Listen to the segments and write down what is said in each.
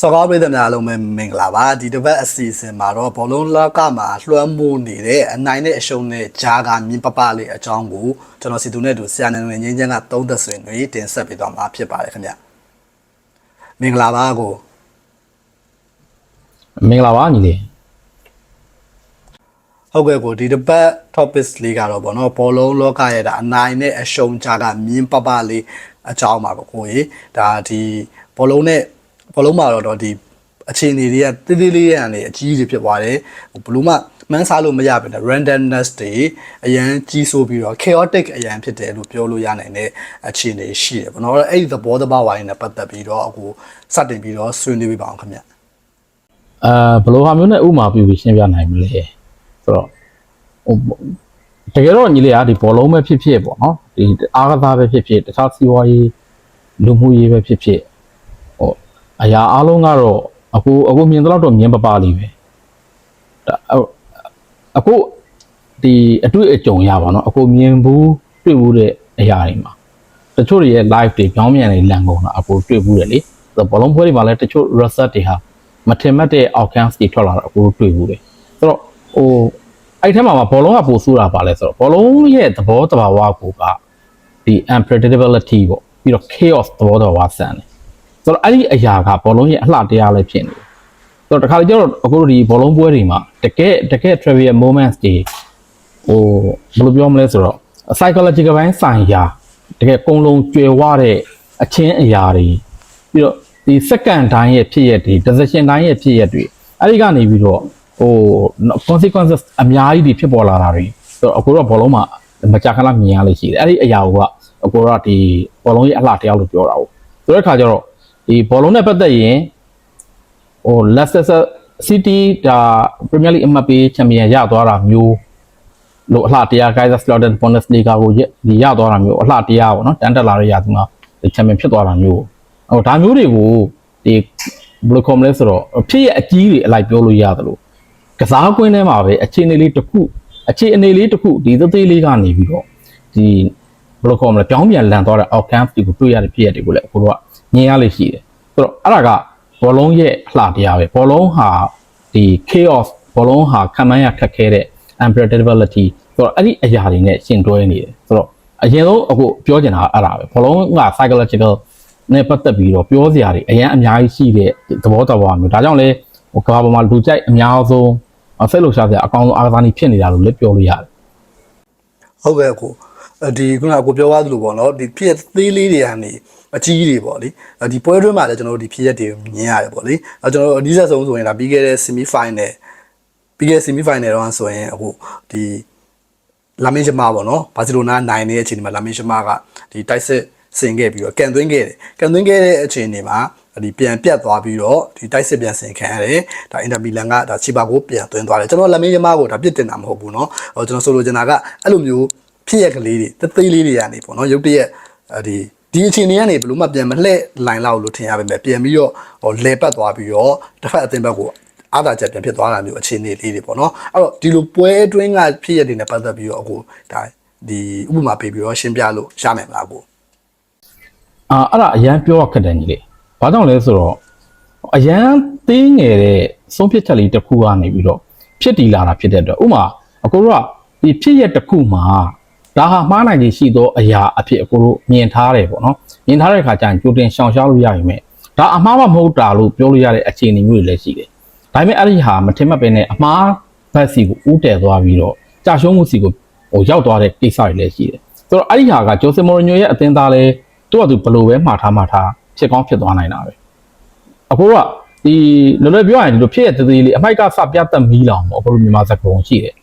စောကားပြည်သူများအားလုံးပဲမင်္ဂလာပါဒီတစ်ပတ်အစီအစဉ်မှာတော့ဘောလုံးလောကမှာလွှမ်းမိုးနေတဲ့အနိုင်နဲ့အရှုံးနဲ့ဂျာကမြင်းပပလေးအကြောင်းကိုကျွန်တော်စီသူနဲ့တူဆရာနေငင်းချင်းကသုံးသက်ဆွေတွေတင်ဆက်ပေးသွားမှာဖြစ်ပါတယ်ခင်ဗျမင်္ဂလာပါကိုမင်္ဂလာပါညီလေးဟုတ်ကဲ့ကိုဒီတစ်ပတ် topics လေးကတော့ဗောနော်ဘောလုံးလောကရဲ့ဒါအနိုင်နဲ့အရှုံးဂျာကမြင်းပပလေးအကြောင်းပါပေါ့ကိုကြီးဒါဒီဘောလုံးနဲ့ ဘောလုံးမှာတော့ဒီအခြေအနေတွေကတိတိလေးရန်နေအကြီးကြီးဖြစ်သွားတယ်ဘလို့မှမန်းစားလို့မရဘူးတဲ့ randomness တွေအရန်ကြီးဆိုးပြီးတော့ chaotic အရန်ဖြစ်တယ်လို့ပြောလို့ရနိုင်တဲ့အခြေအနေရှိတယ်ပေါ့နော်အဲ့ဒီသဘောတဘာဝိုင်းနဲ့ပတ်သက်ပြီးတော့အခုစတင်ပြီးတော့ဆွေးနွေးပြပါအောင်ခင်ဗျအာဘယ်လိုဟာမျိုးနဲ့ဥမာပြပြီးရှင်းပြနိုင်မလဲဆိုတော့ဟိုတကယ်တော့ညီလေးကဒီဘောလုံးပဲဖြစ်ဖြစ်ပေါ့နော်ဒီအားကစားပဲဖြစ်ဖြစ်တခြားစီးပွားရေးလူမှုရေးပဲဖြစ်ဖြစ်ဟို အရာအလုံးကတော့အခုအခုမြင်တော့တော့မြင်ပပလေးပဲဒါအခုဒီအတွေ့အကြုံရပါတော့အခုမြင်ဘူးတွေ့ဘူးတဲ့အရာတွေမှာတချို့တွေရဲ့ live တွေပြောင်းပြန်နေလန်ကုန်တာအခုတွေ့ဘူးတယ်လေဆိုတော့ဘောလုံးပွဲတွေမှာလည်းတချို့ reset တွေဟာမထင်မှတ်တဲ့ outcomes တွေထွက်လာတော့အခုတွေ့ဘူးတယ်ဆိုတော့ဟိုအဲ့ထဲမှာမှာဘောလုံးကပိုဆိုးတာပါလဲဆိုတော့ဘောလုံးရဲ့သဘောတဘာဝကိုကဒီ unpredictability ပေါ့ပြီးတော့ chaos သဘောတဘာဝဆန်တယ် ဆိုတော့အဲ့ဒီအရာကဘောလုံးရဲ့အလှတရားလည်းဖြစ်နေတယ်ဆိုတော့တခါလေကျတော့အခုတို့ဒီဘောလုံးပွဲတွေမှာတကယ်တကယ် trivial moments တွေဟိုဘယ်လိုပြောမလဲဆိုတော့ psychological ဘိုင်းဆိုင်ရာတကယ်ကုံလုံးကျွယ်ဝတဲ့အချင်းအရာတွေပြီးတော့ဒီ second တိုင်းရဲ့ဖြစ်ရက်တွေ decision တိုင်းရဲ့ဖြစ်ရက်တွေအဲ့ဒီကနေပြီးတော့ဟို consequences အများကြီးတွေဖြစ်ပေါ်လာတာတွေဆိုတော့အခုတော့ဘောလုံးမှာမကြာခဏမြင်ရလို့ရှိတယ်အဲ့ဒီအရာကအကိုတော့ဒီဘောလုံးရဲ့အလှတရားလို့ပြောတာဟုတ်ဆိုတဲ့အခါကျတော့ ဒီဘောလုံးနဲ့ပတ်သက်ရင်ဟို Leicester City ဒါ Premier League အမှတ်ပေးချန်ပီယံရသွားတာမျိုးလို့အလှတရား Kaiserslautern Bundesliga ကိုဒီရသွားတာမျိုးအလှတရားပေါ့နော်တန်တက်လာတဲ့ရာသီမှာချန်ပီယံဖြစ်သွားတာမျိုးဟိုဒါမျိုးတွေကိုဒီဘယ်လိုခေါ်မလဲဆိုတော့ဖြစ်ရဲ့အကြီးတွေအလိုက်ပြောလို့ရတယ်လို့ကစားကွင်းထဲမှာပဲအခြေအနေလေးတစ်ခုအခြေအနေလေးတစ်ခုဒီသေးသေးလေးကနေပြီးတော့ဒီဘယ်လိုခေါ်မလဲပြောင်းပြန်လန်သွားတဲ့ outcomes တွေကိုတွေ့ရတဲ့ဖြစ်ရတွေကိုလည်းအခုတော့ မြင်ရလိမ့်ရှိတယ်ဆိုတော့အဲ့ဒါကဘောလုံးရဲ့အလှတရားပဲဘောလုံးဟာဒီ chaos ဘောလုံးဟာခံမှန်းရခက်ခဲတဲ့ unpredictability ဆိုတော့အဲ့ဒီအရာတွေနဲ့ရှင်တွဲနေတယ်ဆိုတော့အရင်ဆုံးအခုပြောချင်တာကအဲ့ဒါပဲဘောလုံးက psychological နဲ့ပတ်သက်ပြီးတော့ပြောစရာတွေအရင်အများကြီးရှိတဲ့သဘောတော်ပါမျိုးဒါကြောင့်လဲဟိုကမ္ဘာပေါ်မှာလူကြိုက်အများဆုံးစိတ်လှုပ်ရှားစရာအကောင်းဆုံးအားကစားနည်းဖြစ်နေတာလို့လည်းပြောလို့ရတယ်ဟုတ်ကဲ့ကို ဒီခုနကကိုပြောသွားသလိုပေါ့နော်ဒီဖြစ်သေးလေးတွေကနေအကြီးတွေပေါ့လေဒီပွဲတွင်းမှာလည်းကျွန်တော်တို့ဒီဖြစ်ရက်တွေမြင်ရတယ်ပေါ့လေအဲကျွန်တော်တို့အနည်းဆက်ဆုံးဆိုရင်ဒါပြီးခဲ့တဲ့ semi final ပြီးခဲ့တဲ့ semi final တော့ဆိုရင်အခုဒီလာမင်းရှမာပေါ့နော်ဘာစီလိုနာနိုင်တဲ့အချိန်ဒီမှာလာမင်းရှမာကဒီတိုက်စစ်ဆင်ခဲ့ပြီးတော့ကန်သွင်းခဲ့တယ်ကန်သွင်းခဲ့တဲ့အချိန်ဒီမှာဒီပြန်ပြတ်သွားပြီးတော့ဒီတိုက်စစ်ပြန်ဆင်ခံရတယ်ဒါအင်တာမီလန်ကဒါချီပါကိုပြန်သွင်းသွားတယ်ကျွန်တော်လာမင်းရှမာကိုဒါပြစ်တင်တာမဟုတ်ဘူးเนาะဟိုကျွန်တော်ဆိုလိုချင်တာကအဲ့လိုမျိုး ဖြစ်ရကလေးတွေတသေးလေးတွေကနေပေါ့နော်ရုပ်တရက်ဒီဒီအချိန်တွေကနေဘလို့မှပြန်မလှည့်လိုင်လောက်လို့ထင်ရပါမယ်ပြန်ပြီးတော့ဟိုလဲပတ်သွားပြီးတော့တစ်ဖက်အသင်းဘက်ကိုအားသာချက်ပြန်ဖြစ်သွားတာမျိုးအခြေအနေလေးတွေပေါ့နော်အဲ့တော့ဒီလိုပွဲအတွင်းကဖြစ်ရတဲ့နေပတ်သက်ပြီးတော့အခုဒါဒီဥပမာပေးပြီးတော့ရှင်းပြလို့ရမယ်မလားကိုအာအဲ့ဒါအရန်ပြောရခက်တယ်ကြီးလေဘာကြောင့်လဲဆိုတော့အရန်သေးငယ်တဲ့ဆုံးဖြတ်ချက်လေးတစ်ခုကနေပြီးတော့ဖြစ်တည်လာတာဖြစ်တဲ့အတွက်ဥမာအကိုတို့ကဒီဖြစ်ရက်တစ်ခုမှာ ဒါဟာမှားနိုင်ခြင်းရှိသောအရာအဖြစ်အကိုတို့မြင်ထားတယ်ပေါ့နော်မြင်ထားတဲ့အခါကျရင်ကြိုတင်ရှောင်ရှားလို့ရရင်မဲ့ဒါအမှားမမဟုတ်တာလို့ပြောလို့ရတဲ့အခြေအနေမျိုးတွေလည်းရှိတယ်ဒါပေမဲ့အဲ့ဒီဟာမထင်မှတ်ပဲနဲ့အမှားဘက်စီကိုဦးတည်သွားပြီးတော့ကြာရှုံးမှုစီကိုဟိုရောက်သွားတဲ့ကိစ္စတွေလည်းရှိတယ်ဆိုတော့အဲ့ဒီဟာကဂျိုဆေမော်ရီညိုရဲ့အသင်းသားလည်းသူ့အတူဘယ်လိုပဲမှားထားမှားထားဖြစ်ကောင်းဖြစ်သွားနိုင်တာပဲအခုကဒီလောလောပြောရရင်ဒီလိုဖြစ်ရတဲ့သေးလေးအမိုက်ကစပြတ်သက်မီးလောင်ပေါ့အခုလိုမြန်မာစကားပုံရှိတယ်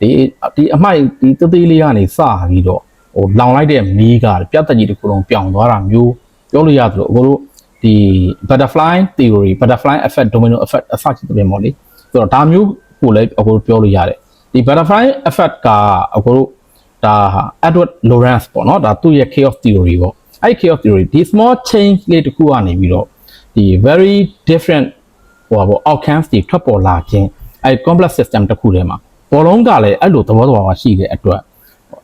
ဒီဒီအမိုက်ဒီသေးသေးလေးကနေစပြီးတော့ဟိုလောင်လိုက်တဲ့မီးကပြတ်သက်ကြီးတစ်ခုလုံးပြောင်းသွားတာမျိုးပြောလို့ရတယ်လို့အခုလိုဒီ butterfly theory butterfly effect domino effect အစရှိတဲ့ပေါ့လေဆိုတော့ဒါမျိုးကိုလည်းအခုပြောလို့ရတယ်ဒီ butterfly effect ကအခုတို့ဒါ Edward Lorenz ပေါ့နော်ဒါသူ့ရဲ့ chaos theory ပေါ့အဲ့ chaos theory ဒီ small change လေးတစ်ခုကနေပြီးတော့ဒီ very different ဟိုပါပေါ့ outcomes တွေထွက်ပေါ်လာခြင်းအဲ့ complex system တစ်ခုထဲမှာ ဘောလုံးကလည်းအဲ့လိုသဘောတရားရှိတဲ့အတွက်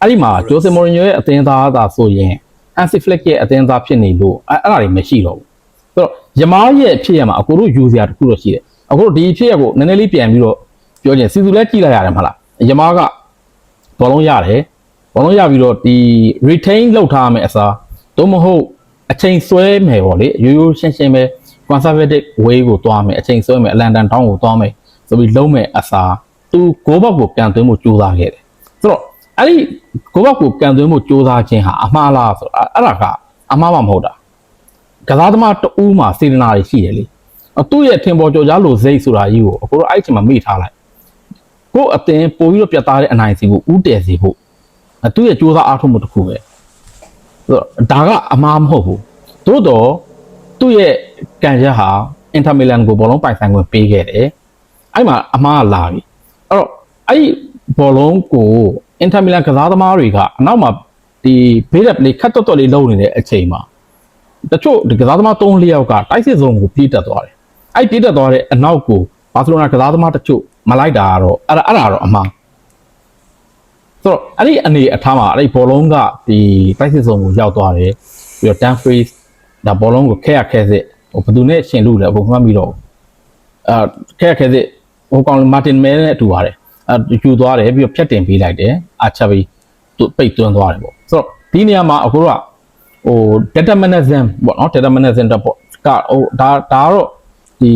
အဲ့ဒီမှာဂျိုဆေမော်ရီညိုရဲ့အသင်းသားသာဆိုရင် Hansi Flick ရဲ့အသင်းသားဖြစ်နေလို့အဲ့အဲ့ဒါတွေမရှိတော့ဘူးဆိုတော့ယမားရဲ့ဖြစ်ရမှာအခုတို့ယူစရာတစ်ခုတော့ရှိတယ်အခုတို့ဒီဖြစ်ရကိုနည်းနည်းလေးပြန်ပြီးတော့ပြောချင်စီစုလဲကြည့်လိုက်ရတယ်မဟုတ်လားယမားကဘောလုံးရတယ်ဘောလုံးရပြီးတော့ဒီ retain လောက်ထားမယ်အစားသို့မဟုတ်အချိန်ဆွဲမယ်ပေါ့လေရိုးရိုးရှင်းရှင်းပဲ conservative way ကိုသွားမယ်အချိန်ဆွဲမယ်အလန်တန်တောင်းကိုသွားမယ်ဆိုပြီးလုံးမယ်အစား သူကိုဘက်ကိုပြန်သွင်းဖို့ကြိုးစားခဲ့တယ်ဆိုတော့အဲ့ဒီကိုဘက်ကိုပြန်သွင်းဖို့ကြိုးစားခြင်းဟာအမှားလားဆိုတော့အဲ့ဒါကအမှားမှမဟုတ်တာကစားသမားတဦးမှာစေတနာတွေရှိတယ်လေအသူ့ရဲ့ထင်ပေါ်ကျော်ကြားလို့စိတ်ဆိုတာကြီးကိုအခုတော့အဲ့ဒီအချိန်မှာမေ့ထားလိုက်ကို့အတင်ပို့ပြီးတော့ပြတ်သားတဲ့အနိုင်စီကိုဥတည်စေဖို့အသူ့ရဲ့ကြိုးစားအားထုတ်မှုတစ်ခုပဲဆိုတော့ဒါကအမှားမဟုတ်ဘူးသို့တော့သူ့ရဲ့ကံရက်ဟာအင်တာမီလန်ကိုဘောလုံးပိုင်ဆိုင်ခွင့်ပေးခဲ့တယ်အဲ့မှာအမှားလာပြီအဲ့ တော့အဲ့ဒီဘောလုံးကိုအင်တာမီလန်ကစားသမားတွေကအနောက်မှာဒီဘေးလက်လေးခတ်တော့တော့လေးလုံနေတဲ့အချိန်မှာတချို့ဒီကစားသမား၃လျောက်ကတိုက်စစ်စုံကိုပြေးတက်သွားတယ်အဲ့ပြေးတက်သွားတဲ့အနောက်ကိုဘာစီလိုနာကစားသမားတချို့မလိုက်တာကတော့အဲ့ဒါအဲ့ဒါတော့အမှားဆိုတော့အဲ့ဒီအနေအထားမှာအဲ့ဒီဘောလုံးကဒီတိုက်စစ်စုံကိုရောက်သွားတယ်ပြီးတော့ Dan Freeze ဒါဘောလုံးကိုခဲရခဲစစ်ဟိုဘယ်သူနဲ့ရှင်လို့လဲအခုမှတ်ပြီးတော့အာခဲရခဲစစ် ဟိုကောင်မာတင်မဲနဲ့အတူပါတယ်အဲယူသွားတယ်ပြီးတော့ဖြတ်တင်ပေးလိုက်တယ်အာချပြီးသူပိတ်သွင်းသွားတယ်ပေါ့ဆိုတော့ဒီနေရာမှာအခုကဟို determinism ပေါ့နော် determinism တော့ပေါ့ကဟိုဒါဒါကတော့ဒီ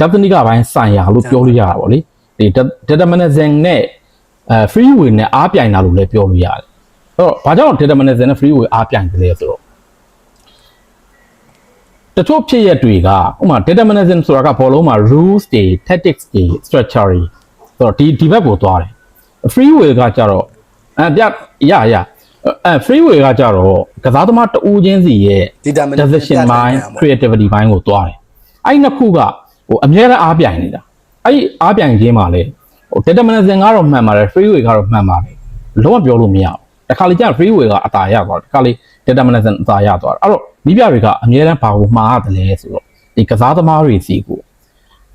technique ကဘိုင်းဆိုင်ရာလို့ပြောလို့ရတာပေါ့လေဒီ determinism နဲ့အဲ free will နဲ့အားပြိုင်တာလို့လည်းပြောလို့ရတယ်အဲ့တော့ဘာကြောင့် determinism နဲ့ free will အားပြိုင်တယ်လဲဆိုတော့ တချို့ဖြစ်ရက်တွေကဥပမာ determinism ဆိုတာကဘောလုံးမှာ rules တွေ tactics တွေ structure တွေဆိုတော့ဒီဒီဘက်ကိုသွားတယ် free will ကကြတော့အဲပြရရအဲ free will ကကြတော့ကစားသမားတဦးချင်းစီရဲ့ determination decision mind creativity mind ကိုသွားတယ်အဲ့ဒီနှစ်ခုကဟိုအများအားအားပြိုင်နေတာအဲ့ဒီအားပြိုင်ခြင်းမှာလေဟို determinism ကတော့မှန်ပါတယ် free will ကတော့မှန်ပါတယ်လုံးဝပြောလို့မရဘူး တခါလေကျ free will ကအတာရသွားတယ်တခါလေ determinism အတာရသွားတယ်အဲ့တော့မိပြတွေကအများတန်းဘာကိုမှားရတယ်လဲဆိုတော့ဒီကစားသမားတွေစီကို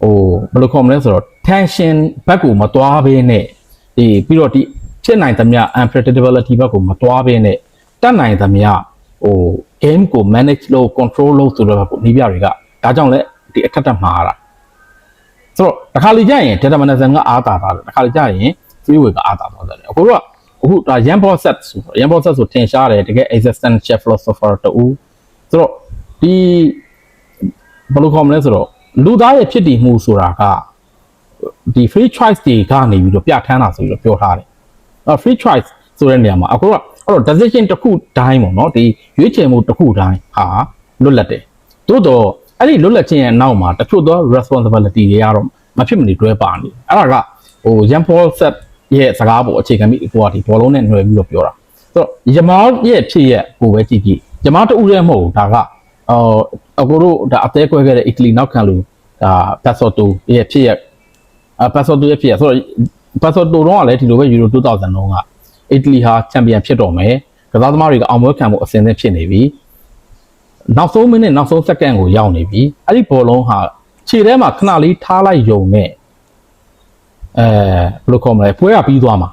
ဟိုဘယ်လိုခေါ်မလဲဆိုတော့ tension ဘက်ကိုမတွားဘဲနဲ့ဒီပြီးတော့ဒီဖြစ်နိုင်သမျှ unpredictability ဘက်ကိုမတွားဘဲနဲ့တတ်နိုင်သမျှဟို game ကို manage လုပ် control လုပ်ဆိုတော့ကိုမိပြတွေကဒါကြောင့်လဲဒီအထက်ထပ်မှားတာဆိုတော့တစ်ခါလေကြာရင် determinism ကအားတာတာတယ်တစ်ခါလေကြာရင် free will ကအားတာသွားတယ်အခုတော့ အခုဒါ Jan Boset ဆို Jan Boset ဆိုထင်ရှားတယ်တကယ် existential philosopher တူဆိုတော့ဒီဘယ်လိုခေါ်မလဲဆိုတော့လူသားရဲ့ဖြစ်တည်မှုဆိုတာကဒီ free choice တွေကနေပြီးတော့ပြဋ္ဌာန်းတာဆိုပြီးတော့ပြောထားတယ်အဲ free choice ဆိုတဲ့နေရာမှာအခုကအဲ့တော့ decision တစ်ခုတိုင်းပေါ့နော်ဒီရွေးချယ်မှုတစ်ခုတိုင်းဟာလွတ်လပ်တယ်သို့တော့အဲ့ဒီလွတ်လပ်ခြင်းရဲ့နောက်မှာတချို့သော responsibility တွေကတော့မဖြစ်မနေတွဲပါနေအဲ့ဒါကဟို Jean Paul Sartre ရဲ့စကားပေါ်အခြေခံပြီးဟိုကဒီဘောလုံးနဲ့ຫນွယ်ပြီးတော့ပြောတာဆိုတော့ယမားရဲ့ဖြစ်ရဲ့ကိုပဲကြည့်ကြည့်ယမားတူရဲမဟုတ်ဘူးဒါကအော်အကိုတို့ဒါအသေးကွဲခဲ့တဲ့အီတလီနောက်ခံလူဒါပတ်စော်တူရဲ့ဖြစ်ရဲ့အပတ်စော်တူရဲ့ဖြစ်ရဲ့ဆိုတော့ပတ်စော်တူတော့ကလည်းဒီလိုပဲယူရို2000တုန်းကအီတလီဟာချန်ပီယံဖြစ်တော့မယ်ကစားသမားတွေကအောင်ပွဲခံမှုအဆင်သင့်ဖြစ်နေပြီနောက်ဆုံးမိနစ်နောက်ဆုံးစက္ကန့်ကိုရောက်နေပြီအဲ့ဒီဘောလုံးဟာခြေထဲမှာခဏလေးထားလိုက်ယုံနဲ့ အဲဘယ်လိုခေါ်မလဲပွဲကပြီးသွားမှာ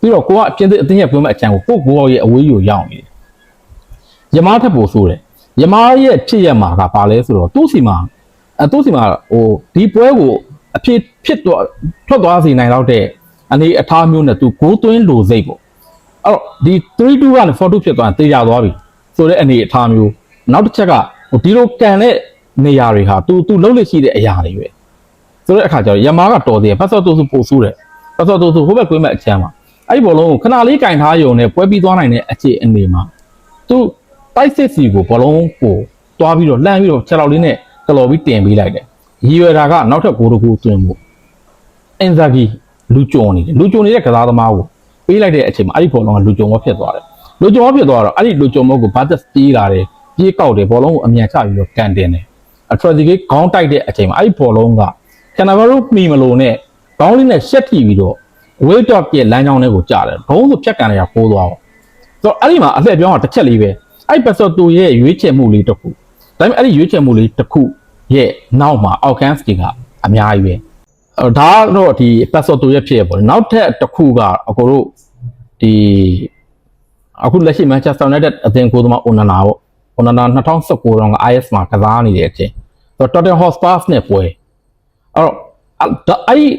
ပြီးတော့ကိုကအပြင်အသင်းရဲ့ပွဲမဲ့အချမ်းကိုကိုကိုရဲ့အဝေးကိုရောက်နေတယ်ယမားထက်ပိုဆိုးတယ်ယမားရဲ့ဖြစ်ရမှာကဘာလဲဆိုတော့သူ့စီမှာအဲသူ့စီမှာဟိုဒီပွဲကိုအဖြစ်ဖြစ်တော့ထွက်သွားစေနိုင်တော့တဲ့အနေအထားမျိုးနဲ့သူဂိုးသွင်းလိုစိတ်ပေါ့အဲ့တော့ဒီ3-2ကနေ4-2ဖြစ်သွားရင်တေးရသွားပြီဆိုတဲ့အနေအထားမျိုးနောက်တစ်ချက်ကဟိုဒီလိုကန်တဲ့နေရာတွေဟာ तू तू လှုပ်လို့ရှိတဲ့အရာတွေပဲ ဆိုတဲ့အခါကျတော့ယမားကတော်သေးတယ်ဖတ်ဆော့တိုးစုပို့ဆိုးတယ်ဖတ်ဆော့တိုးစုဟိုဘက်ကွင်းမဲ့အချမ်းမှာအဲ့ဒီဘောလုံးကိုခဏလေးကင်ထားယုံနဲ့ပွဲပြီးသွားနိုင်တဲ့အခြေအနေမှာသူတိုက်စစ်စီကိုဘောလုံးကိုတွားပြီးတော့လှမ်းပြီးတော့ခြေထောက်လေးနဲ့ကလော်ပြီးတင်ပေးလိုက်တယ်ရည်ရွယ်တာကနောက်ထပ်ဂိုးတစ်ခုသွင်းဖို့အင်ဇာဂီလူကြုံနေတယ်လူကြုံနေတဲ့ကစားသမားကိုပေးလိုက်တဲ့အချိန်မှာအဲ့ဒီဘောလုံးကလူကြုံမဖြစ်သွားတယ်လူကြုံမဖြစ်သွားတော့အဲ့ဒီလူကြုံမကိုဘာသက်ပြေးလာတယ်ပြေးကောက်တယ်ဘောလုံးကိုအမြန်ချပြီးတော့ကန်တင်တယ်အထရဒီကေခေါင်းတိုက်တဲ့အချိန်မှာအဲ့ဒီဘောလုံးက ကန်နာဗာရိုမီမလိုနဲ့ခေါင်းလေးနဲ့ရှက်ထိပြီးတော့ဝေးတော့ပြက်လမ်းကြောင်းလေးကိုကြားတယ်ဘုံဆိုဖြတ်ကန်ရပိုးသွားအောင်ဆိုတော့အဲ့ဒီမှာအလှည့်ပြောင်းတာတစ်ချက်လေးပဲအဲ့ပတ်စော်တူရဲ့ရွေးချယ်မှုလေးတစ်ခုဒါပေမဲ့အဲ့ဒီရွေးချယ်မှုလေးတစ်ခုရဲ့နောက်မှာအောက်ကန်စတီကအများကြီးပဲအဲ့ဒါတော့ဒီပတ်စော်တူရဲ့ဖြစ်ရပေါ့နောက်ထပ်တစ်ခုကအကိုတို့ဒီအခုလက်ရှိမန်ချက်စတာယူနိုက်တက်အသင်းကိုယ်သမားအိုနာနာပေါ့အိုနာနာ2019တောင်က IS မှာကစားနေတဲ့အချိန်ဆိုတော့ Tottenham Hotspur နဲ့ပွဲ အဲ့တော့အဲ့အဲ့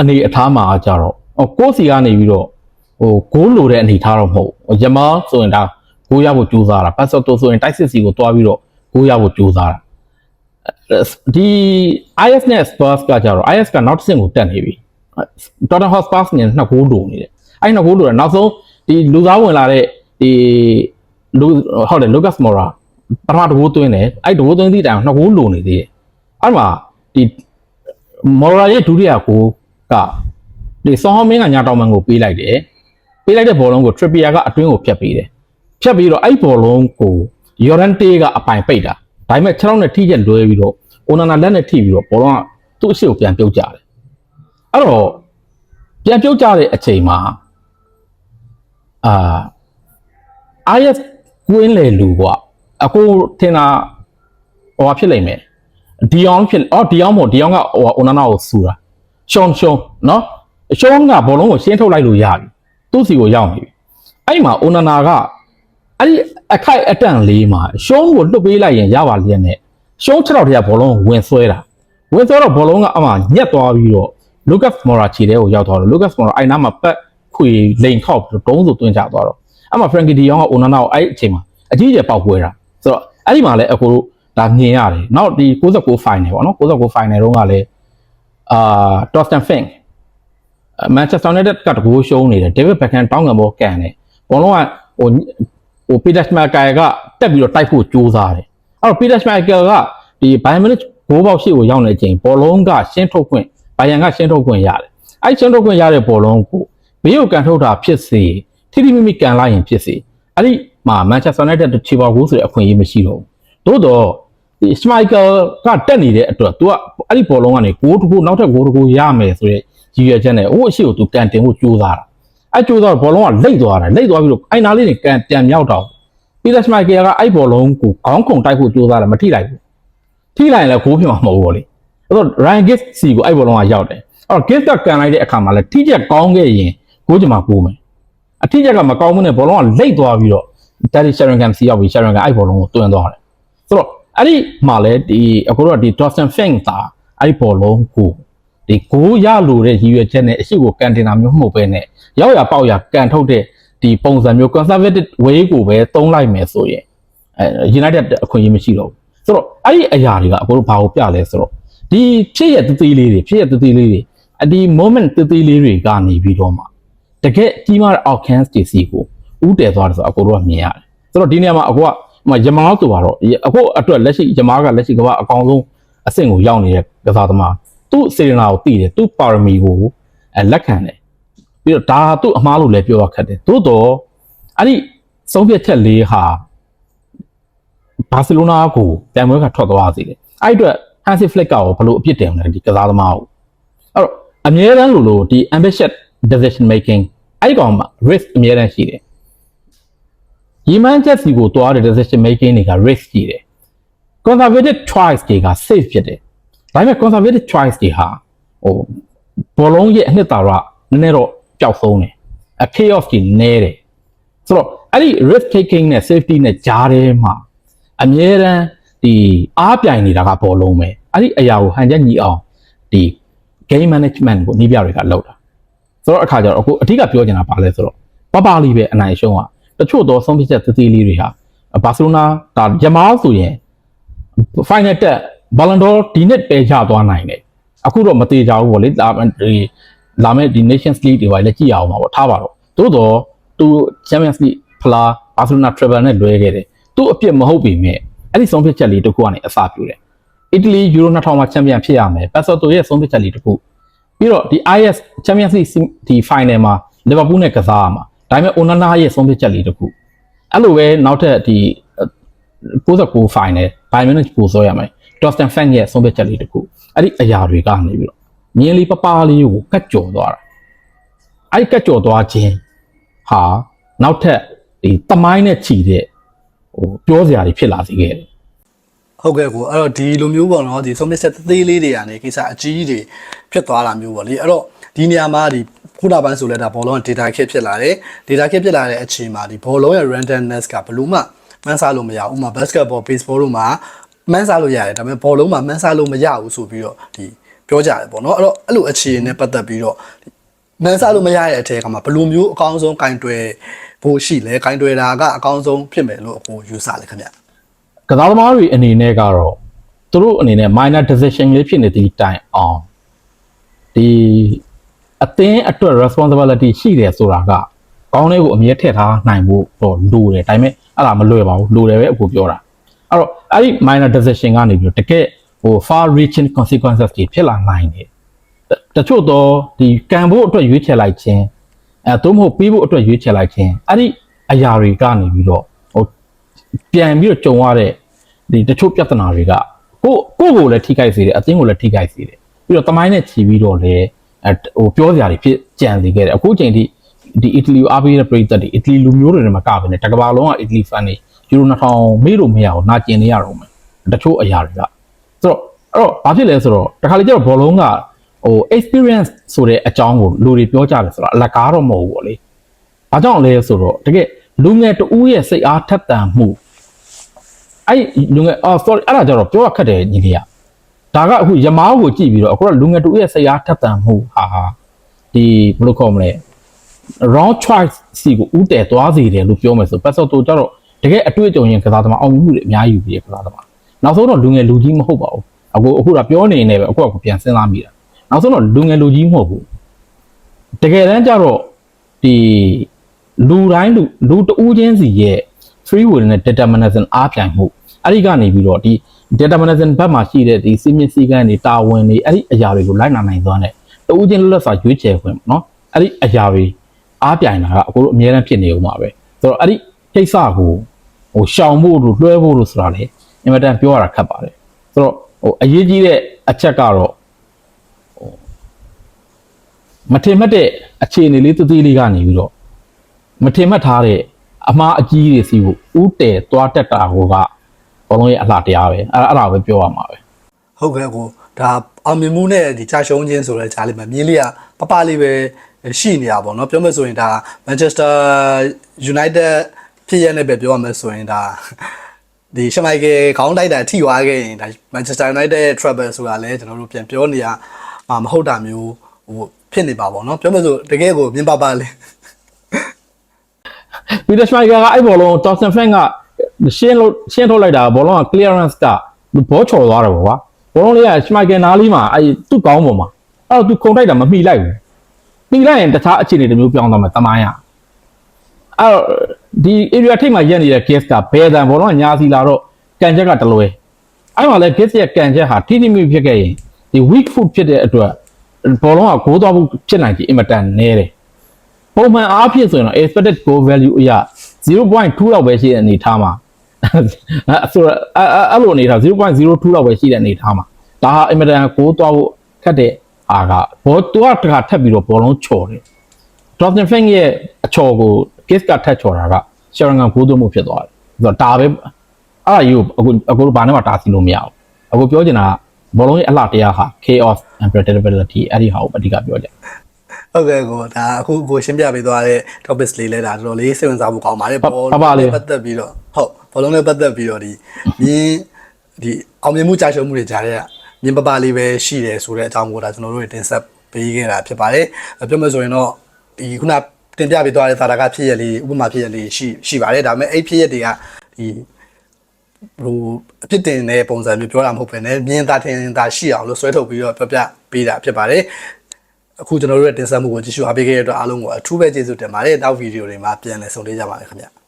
အနေအထားမှာကြတော့ဟိုကိုယ်စီကနေပြီးတော့ဟိုဂိုးလိုတဲ့အနေထားတော့မဟုတ်ဘူးယမားဆိုရင်ဒါဂိုးရဖို့ကြိုးစားတာပတ်စော့တိုဆိုရင်တိုက်စစ်စီကိုတွားပြီးတော့ဂိုးရဖို့ကြိုးစားတာဒီ IS နဲ့ Spurs ကကြတော့ IS ကနောက်တစ်ဆင့်ကိုတက်နေပြီ Tottenham Hotspur နဲ့နှစ်ဂိုးလိုနေတယ်အဲ့နှစ်ဂိုးလိုတယ်နောက်ဆုံးဒီလူသားဝင်လာတဲ့ဒီလူဟုတ်တယ် Lucas Moura ပထမတဂိုးသွင်းတယ်အဲ့တဂိုးသွင်းသည့်တိုင်နှစ်ဂိုးလိုနေသေးတယ်အဲ့မှာဒီ မော်ရာရဲ့ဒုတိယကိုကဒီဆောင်းဟောင်းမင်းကညာတောင်မန်ကိုပေးလိုက်တယ်ပေးလိုက်တဲ့ဘောလုံးကိုထရပီယာကအတွင်းကိုဖျက်ပေးတယ်ဖျက်ပြီးတော့အဲ့ဘောလုံးကိုယော်ရန်တေးကအပိုင်ပိတ်တာဒါပေမဲ့6လောက်နဲ့ထိချက်လွဲပြီးတော့အိုနာနာလက်နဲ့ထိပြီးတော့ဘောလုံးကသူ့အရှိကိုပြန်ပြုတ်ကြတယ်အဲ့တော့ပြန်ပြုတ်ကြတဲ့အချိန်မှာအာ IS ကွင်းလေလူကွာအခုထင်တာဟိုဖြစ်လိမ့်မယ် ဒီအောင်ဖြစ်အော်ဒီအောင်မို့ဒီအောင်ကဟိုအိုနာနာကိုစူတာရှုံရှုံနော်ရှုံကဘောလုံးကိုရှင်းထုတ်လိုက်လို့ရပြီသူ့စီကိုရောက်နေပြီအဲ့မှာအိုနာနာကအဲ့ဒီအခိုက်အတန့်လေးမှာရှုံကိုလွတ်ပေးလိုက်ရင်ရပါလျက်နဲ့ရှုံး6တော့တည်းကဘောလုံးကိုဝင်ဆွဲတာဝင်ဆွဲတော့ဘောလုံးကအမှညက်သွားပြီးတော့လူကတ်မော်ရာခြေထဲကိုရောက်သွားတော့လူကတ်မော်ရာအဲ့နားမှာပတ်ခွေလိန်ခောက်ပြီးတော့တုံးဆိုတွင်းချသွားတော့အဲ့မှာဖရန်ကီဒီယောင်ကအိုနာနာကိုအဲ့အချိန်မှာအကြီးအကျယ်ပေါက်ပွဲတာဆိုတော့အဲ့ဒီမှာလည်းအကိုတို့ ဒါမြင်ရတယ်။နောက်ဒီ69 final ပေါ့နော်69 final တုန်းကလည်းအာ Tostan Fink Manchester United ကတကူရှုံးနေတယ် David Beckham တောင်းငံဘောကန်တယ်။ဘောလုံးကဟိုဟို Peter Schmeichel ကတက်ပြီးတော့တိုက်ဖို့ကြိုးစားတယ်။အဲ့တော့ Peter Schmeichel ကဒီ Bayern Munich ဂိုးပေါက်ရှိကိုရောက်နေချိန်ဘောလုံးကရှင်းထုတ်ခွင့် Bayern ကရှင်းထုတ်ခွင့်ရတယ်။အဲ့ရှင်းထုတ်ခွင့်ရတဲ့ဘောလုံးကိုဘေးကိုကန်ထုတ်တာဖြစ်စေထိထိမိမိကန်လိုက်ရင်ဖြစ်စေအဲ့ဒီမှာ Manchester United ချီပါဂိုးဆိုတဲ့အခွင့်အရေးမရှိတော့ဘူး။သို့တော့ ဒီစမိုက်ကယ်ကတက်နေတဲ့အတွက် तू ကအဲ့ဒီဘောလုံးကနေဂိုးတစ်ခုနောက်ထပ်ဂိုးတစ်ခုရမယ်ဆိုတဲ့ရည်ရွယ်ချက်နဲ့ဟိုအရှိကို तू ကန်တင်ဖို့ကြိုးစားတာအဲ့ကြိုးစားတော့ဘောလုံးကလိမ့်သွားတယ်လိမ့်သွားပြီးတော့အဲ့နာလေးနဲ့ကန်ပြန်မြောက်တော့ပီတာစမိုက်ကယ်ကအဲ့ဘောလုံးကိုခေါင်းခုန်တိုက်ဖို့ကြိုးစားတယ်မထိလိုက်ဘူးထိလိုက်ရင်လည်းဂိုးဖြစ်မှာမဟုတ်ဘူးလေအဲ့တော့ Ryan Giggs စီကိုအဲ့ဘောလုံးကရောက်တယ်အဲ့တော့ Giggs ကကန်လိုက်တဲ့အခါမှာလည်းထိချက်ကောင်းခဲ့ရင်ဂိုးချမှာပိုးမယ်အထိချက်ကမကောင်းဘူးနဲ့ဘောလုံးကလိမ့်သွားပြီးတော့ Daddy Sheringham စီရောက်ပြီး Sheringham အဲ့ဘောလုံးကိုတွန်းသွားတယ်ဆိုတော့ အဲ့ဒီမှာလဲဒီအခုတော့ဒီ Dustin Fink သာအဲ့ဒီဘောလုံးကိုဒီကိုရလို့တဲ့ရည်ရွယ်ချက်နဲ့အရှိကိုကန်တင်တာမျိုးမဟုတ်ပဲနဲ့ရောက်ရပေါက်ရကန်ထုတ်တဲ့ဒီပုံစံမျိုး conservative way ကိုပဲသုံးလိုက်မယ်ဆိုရင်အဲ United အခွင့်အရေးမရှိတော့ဘူးဆိုတော့အဲ့ဒီအရာတွေကအခုတို့ဘာကိုပြလဲဆိုတော့ဒီဖြစ်ရတသေးလေးတွေဖြစ်ရတသေးလေးတွေအဒီ moment တသေးလေးတွေကနေပြီးတော့မှတကယ်ကြီးမားတဲ့ outcomes တွေစီကိုဥတည်သွားတယ်ဆိုတော့အခုတို့ကမြင်ရတယ်ဆိုတော့ဒီနေရာမှာအခုက ဟိုယမားဆိုပါတော့အခုအတွက်လက်ရှိယမားကလက်ရှိကဘာအကောင်ဆုံးအဆင့်ကိုရောက်နေတဲ့ကစားသမားသူ့စေရနာကိုသိတယ်သူ့ပါရမီကိုအဲလက်ခံတယ်ပြီးတော့ဒါသူ့အမားလို့လည်းပြောရခက်တယ်သို့တော့အဲ့ဒီဆုံးဖြတ်ချက်လေးဟာဘာစီလိုနာကိုတန်မွေးကထွက်သွားစေတယ်အဲ့အတွက် Hansi Flick ကဘလို့အပြစ်တင်လဲဒီကစားသမားကိုအဲ့တော့အမြဲတမ်းလို့လို့ဒီ ambitious decision making အဲ့ဒီကောင်မှာ risk အမြဲတမ်းရှိတယ် ရီမန်ချက်စီကိုတွားတဲ့ decision making တွေက risk ကြီးတယ် conservative choice တွေက safe ဖြစ်တယ်ဒါပေမဲ့ conservative choice တွေဟာဟိုဘောလုံးရဲ့အနှစ်သာရနည်းနည်းတော့ပျောက်ဆုံးတယ်အ chaos ကြီးနည်းတယ်ဆိုတော့အဲ့ဒီ risk taking နဲ့ safety နဲ့ကြားထဲမှာအမြဲတမ်းဒီအားပြိုင်နေတာကဘောလုံးပဲအဲ့ဒီအရာကိုဟန်ချက်ညီအောင်ဒီ game management ကိုနီးပြတွေကလောက်တာဆိုတော့အခါကျတော့အခုအဓိကပြောချင်တာပါလဲဆိုတော့ပပလေးပဲအနိုင်ရှုံးอ่ะ တချို့သောဆုံးဖြတ်ချက်သတိလေးတွေဟာဘာစီလိုနာဒါယမားဆိုရင် final တက် Ballon d'Or ဒီနှစ်ပဲရသွားနိုင်တယ်အခုတော့မသေးကြဘူးပေါ့လေလာဒီလာမဲ့ဒီ Nations League တွေပါလည်းကြည့်ရအောင်ပါပေါ့ထားပါတော့သို့တော့သူ Champions League ဖလား Barcelona Treble နဲ့လွဲခဲ့တယ်သူ့အပြစ်မဟုတ်ပေမဲ့အဲ့ဒီဆုံးဖြတ်ချက်လေးတစ်ခုကနေအစပြုတယ်အီတလီယူရို2000မှာချန်ပီယံဖြစ်ရမယ်ပတ်ဆော့တိုရဲ့ဆုံးဖြတ်ချက်လေးတစ်ခုပြီးတော့ဒီ IS Champions League ဒီ final မှာ Liverpool နဲ့ကစားရမှာ ဒါပေမဲ့ Onana ရဲ့ဆုံးဖြတ်ချက်လေးတစ်ခုအဲ့လိုပဲနောက်ထပ်ဒီ69 final ဘိုင်မန်နဲ့ပို့စောရမယ် Dustin Fan ရဲ့ဆုံးဖြတ်ချက်လေးတစ်ခုအဲ့ဒီအရာတွေကနေပြီးတော့မြင်းလေးပပလေးကိုကတ်ကြော်သွားတာအဲ့ဒီကတ်ကြော်သွားခြင်းဟာနောက်ထပ်ဒီတမိုင်းနဲ့ခြီတဲ့ဟိုပြောစရာတွေဖြစ်လာစေခဲ့တယ်ဟုတ်ကဲ့ကိုအဲ့တော့ဒီလိုမျိုးပေါ့နော်ဒီဆုံးဖြတ်ချက်သေးလေးတွေကနေကိစ္စအကြီးတွေဖြစ်သွားတာမျိုးပေါ့လေအဲ့တော့ ဒီနေရာမှာဒီခုနပိုင်းဆိုလဲဒါဘောလုံးက data ခက်ဖြစ်လာတယ် data ခက်ဖြစ်လာတဲ့အချိန်မှာဒီဘောလုံးရဲ့ randomness ကဘယ်လို့မှမှန်းဆလို့မရဘူးဥပမာ basketball baseball တို့မှာမှန်းဆလို့ရတယ်ဒါပေမဲ့ဘောလုံးမှာမှန်းဆလို့မရဘူးဆိုပြီးတော့ဒီပြောကြတယ်ပေါ့နော်အဲ့တော့အဲ့လိုအခြေအနေနဲ့ပတ်သက်ပြီးတော့မှန်းဆလို့မရတဲ့အထက်ကမှာဘယ်လိုမျိုးအကောင်းဆုံးကင်တွယ်ဖို့ရှိလဲကင်တွယ်တာကအကောင်းဆုံးဖြစ်မယ်လို့အခုယူဆလဲခင်ဗျကစားသမားတွေအနေနဲ့ကတော့သူတို့အနေနဲ့ minor decision လေးဖြစ်နေသည့်တိုင်အောင်ဒီ အသင်းအတွက် responsibility ရှိတယ်ဆိုတာကကောင်းလေးကိုအမြဲထည့်ထားနိုင်ဖို့တော့လိုတယ်ဒါပေမဲ့အဲ့ဒါမလွယ်ပါဘူးလိုတယ်ပဲအခုပြောတာအဲ့တော့အဲ့ဒီ minor decision ကနေပြီးတော့တကယ်ဟို far reaching consequences တွေဖြစ်လာနိုင်တယ်တတချို့တော့ဒီကံဖို့အတွက်ရွေးချယ်လိုက်ခြင်းအဲသို့မဟုတ်ပြီးဖို့အတွက်ရွေးချယ်လိုက်ခြင်းအဲ့ဒီအရာတွေကနေပြီးတော့ဟိုပြန်ပြီးတော့ကြုံရတဲ့ဒီတချို့ပြဿနာတွေကကိုကိုကိုလည်းထိခိုက်စေတယ်အသင်းကိုလည်းထိခိုက်စေတယ်ပြီးတော့တမိုင်းနဲ့ချီပြီးတော့လည်း အဲဟိုပြောစရာတွေဖြစ်ကြံစေခဲ့တယ်အခုချိန်ထိဒီအီတလီကိုအားပေးတဲ့ပြည်သက်တွေအီတလီလူမျိုးတွေနဲ့မကဘဲနဲ့တကဘာလုံးကအီတလီဖန်တွေယူရို2000မေးလို့မရအောင်နာကျင်နေရတော့မယ်တချို့အရာတွေကဆိုတော့အဲ့တော့ဘာဖြစ်လဲဆိုတော့တခါလေကျတော့ဘောလုံးကဟို experience ဆိုတဲ့အကြောင်းကိုလူတွေပြောကြတယ်ဆိုတော့အလကားတော့မဟုတ်ဘူးပေါ့လေ။ဘာကြောင့်လဲဆိုတော့တကယ်လူငယ်တဦးရဲ့စိတ်အားထက်သန်မှုအဲ့လူငယ်အော် sorry အဲ့ဒါကြတော့ပြောရခက်တယ်ညီလေးက ဒါကအခုယမားကိုကြည့်ပြီးတော့အခုကလူငယ်တဦးရဲ့စိတ်အားထက်သန်မှုဟာဟာဒီဘယ်လိုခေါ်မလဲ wrong choice စီကိုဥတည်သွားစေတယ်လို့ပြောမယ်ဆိုပတ်စောတူကြတော့တကယ်အတွေ့အကြုံရင်ကစားသမားအောင်မြင်မှုတွေအများကြီးယူပြီးရကစားသမားနောက်ဆုံးတော့လူငယ်လူကြီးမဟုတ်ပါဘူးအခုအခုကပြောနေနေပဲအခုကပြန်စဉ်းစားမိတာနောက်ဆုံးတော့လူငယ်လူကြီးမဟုတ်ဘူးတကယ်တမ်းကျတော့ဒီလူတိုင်းလူလူတဦးချင်းစီရဲ့ free will နဲ့ determinism အားပြိုင်မှုအဲ့ဒီကနေပြီးတော့ဒီ determinism ဘက်မှာရှိတဲ့ဒီစီမင်းစည်းကမ်းတွေတာဝန်တွေအဲ့ဒီအရာတွေကိုလိုက်နာနိုင်သွားတဲ့တဦးချင်းလွတ်လပ်စွာရွေးချယ်ခွင့်ပေါ့နော်အဲ့ဒီအရာတွေအားပြိုင်တာကအခုလိုအများအားဖြစ်နေဦးမှာပဲဆိုတော့အဲ့ဒီကိစ္စကိုဟိုရှောင်ဖို့လို့လွှဲဖို့လို့ဆိုတာလေအင်မတန်ပြောရတာခက်ပါတယ်ဆိုတော့ဟိုအရေးကြီးတဲ့အချက်ကတော့ဟိုမထင်မှတ်တဲ့အခြေအနေလေးတသေးလေးကနေပြီးတော့မထင်မှတ်ထားတဲ့အမှားအကြီးတွေစီကိုဥတည်သွားတက်တာဟိုက ဘောလုံးရဲ့အလှတရားပဲအဲ့ဒါအဲ့ဒါပဲပြောရမှာပဲဟုတ်ကဲ့ကိုဒါအောင်မြင်မှုနဲ့ဒီကြာရှုံးခြင်းဆိုတဲ့ဂျားလေးမှာမြင်းလေးကပပလေးပဲရှိနေတာပေါ့နော်ပြောမယ်ဆိုရင်ဒါ Manchester United ဖြစ်ရတဲ့ပဲပြောရမယ်ဆိုရင်ဒါဒီရှမိုက်ကယ်ခေါင်းတိုက်တာထိသွားခဲ့ရင်ဒါ Manchester United ရဲ့ trouble ဆိုတာလည်းကျွန်တော်တို့ပြန်ပြောနေရမှာမဟုတ်တာမျိုးဟိုဖြစ်နေပါပေါ့နော်ပြောမယ်ဆိုတကယ်ကိုမြင်းပပလေးပီတာရှမိုင်ကာကအဲ့ဘောလုံးတော်ဆန်ဖန်က ရှင်းလို့ရှင်းထုတ်လိုက်တာဘောလုံးက clearance ကဘောချော်သွားတယ်ပေါ့ကွာဘောလုံးလေးကရှမိုင်ကယ်နားလေးမှာအဲ့သူ့ကောင်းပေါ်မှာအဲ့တော့သူခုံတိုက်တာမမိလိုက်ဘူးမိလိုက်ရင်တခြားအခြေအနေတစ်မျိုးပြောင်းသွားမယ်တမိုင်းရအဲ့တော့ဒီ area ထိပ်မှာရက်နေတဲ့ case ကဘယ်တန်ဘောလုံးကညာစီလာတော့ကန်ချက်ကတလွဲအဲ့မှာလဲ case ရဲ့ကန်ချက်ဟာထိထိမိမိဖြစ်ခဲ့ရင်ဒီ weak foot ဖြစ်တဲ့အတွက်ဘောလုံးကဂိုးသွားဖို့ဖြစ်နိုင်ကြီးအင်မတန်နည်းတယ်ပုံမှန်အားဖြင့်ဆိုရင်တော့ expected goal value အရ0.2လောက်ပဲရှိတဲ့အနေထားမှာအဲ ဆိုတော့အဲအဲအဲ့လိုအနေထား0.02လောက်ပဲရှိတဲ့အနေထားမှာဒါဟာအင်မတန်ကိုသွားဖို့ခက်တဲ့အာကဘောသူကတခါထပ်ပြီးတော့ဘောလုံးချော်တယ် Dustin Fink ရဲ့အချော်ကို kiss ကထပ်ချော်တာက Sheringham ကိုသွင်းမှုဖြစ်သွားတယ်ဆိုတော့ဒါပဲအဲ့ဒါကြီးကိုအခုအခုဘာနဲ့မှတားဆီးလို့မရဘူးအခုပြောချင်တာကဘောလုံးရဲ့အလှတရားဟာ chaos and predictability အဲ့ဒီဟာကိုအဓိကပြောကြတယ်ဟုတ်ကဲ့ကိုဒါအခုကိုရှင်းပြပေးသွားတဲ့ topics လေးလဲဒါတော်တော်လေးစိတ်ဝင်စားဖို့ကောင်းပါတယ်ပပပါလေးပတ်သက်ပြီးတော့ဟုတ် ဘောလုံးနဲ့ပတ်သက်ပြီးတော့ဒီမြင်းဒီအောင်မြင်မှုကြာရှုံးမှုတွေကြားတဲ့ကမြင်းပပလေးပဲရှိတယ်ဆိုတဲ့အကြောင်းကိုဒါကျွန်တော်တို့တွေတင်ဆက်ပေးခဲ့တာဖြစ်ပါတယ်အဲပြောမယ်ဆိုရင်တော့ဒီခုနတင်ပြပေးသွားတဲ့သာတာကဖြစ်ရလေးဥပမာဖြစ်ရလေးရှိရှိပါတယ်ဒါပေမဲ့အဲ့ဖြစ်ရတွေကဒီဟိုအဖြစ်တင်တဲ့ပုံစံမျိုးပြောတာမဟုတ်ဘဲနဲ့မြင်သာထင်သာရှိအောင်လို့ဆွဲထုတ်ပြီးတော့ပြောပြပေးတာဖြစ်ပါတယ်အခုကျွန်တော်တို့ရဲ့တင်ဆက်မှုကိုကြည့်ရှုအားပေးခဲ့တဲ့အတွက်အားလုံးကိုအထူးပဲကျေးဇူးတင်ပါတယ်နောက်ဗီဒီယိုတွေမှာပြန်လည်ဆုံလေးကြပါမယ်ခင်ဗျ